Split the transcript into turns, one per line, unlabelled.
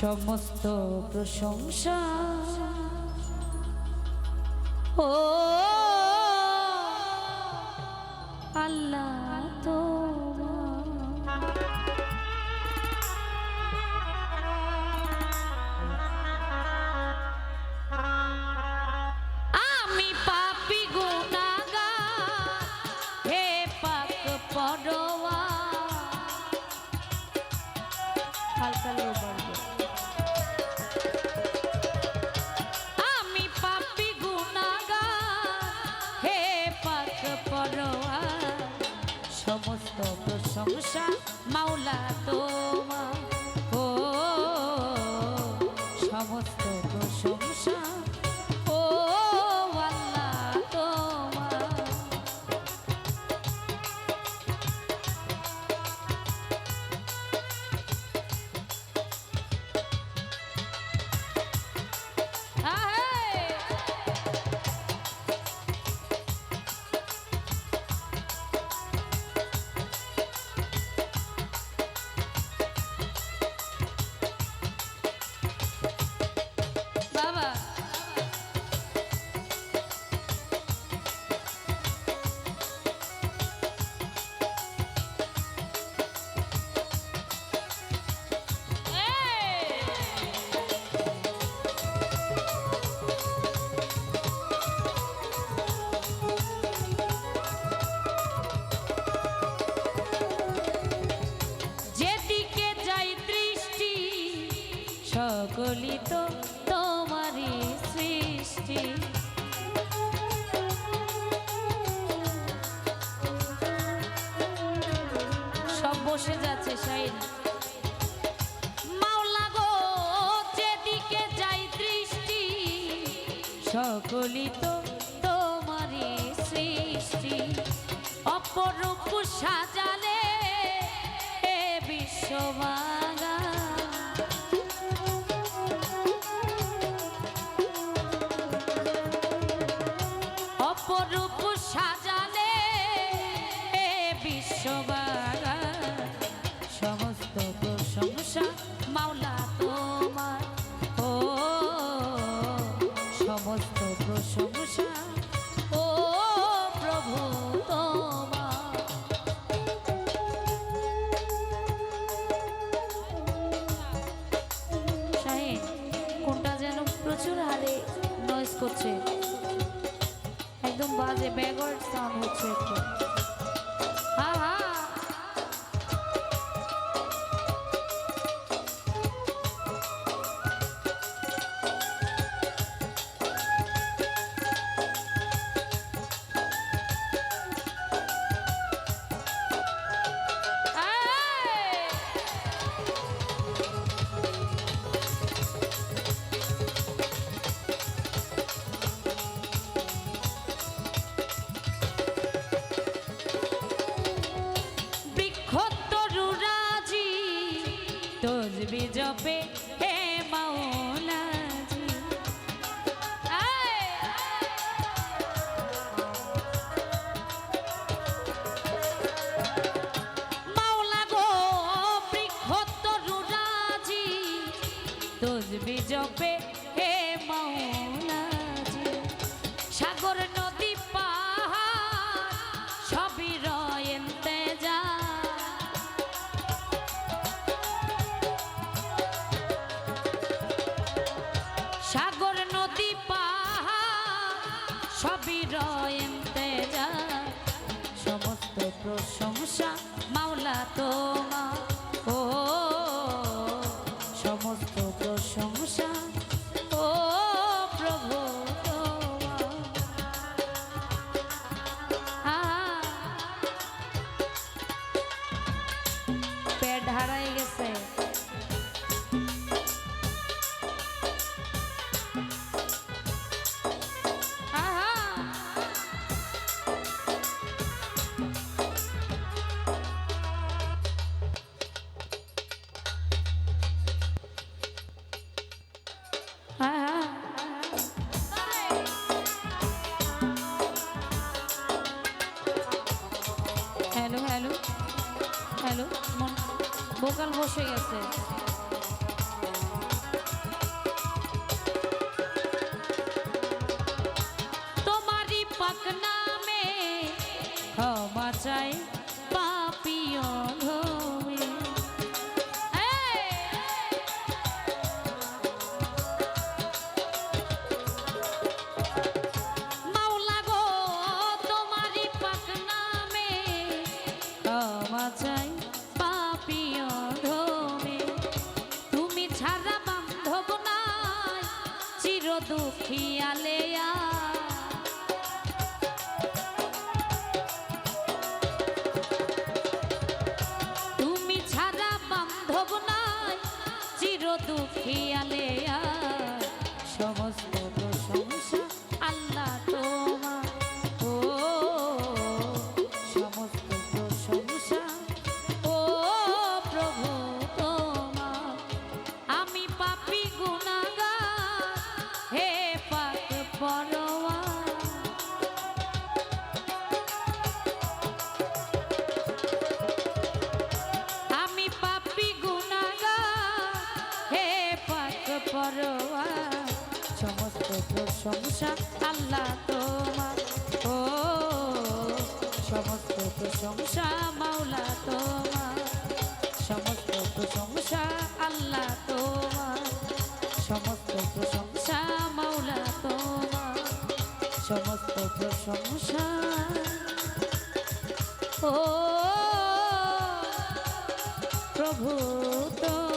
সমস্ত প্রশংসা। ও আল্লাহ। হ্যাঁ সকলি তো তোমারই সৃষ্টি। সব বসে যাচ্ছে সাইড মাওলা গো, যেদিকে যাই দৃষ্টি সকলি তো তোমারই সৃষ্টি। অপরূপ সাজালে এ বিশ্ববা সবার জপে জপে আশ্রয় যা সমস্ত প্রশংসা মাওলা তোমা ও সমস্ত প্রশংসা। ও প্রভু বোকাল বসে গেছে। দুঃখী আলেয়া প্রশংসা আল্লাহ তোমার। ও, সমস্ত প্রশংসা মাওলা তোমার। সমস্ত প্রশংসা আল্লাহ তোমার। সমস্ত প্রশংসা মাওলা তোমার। সমস্ত প্রশংসা। ও, প্রভু তো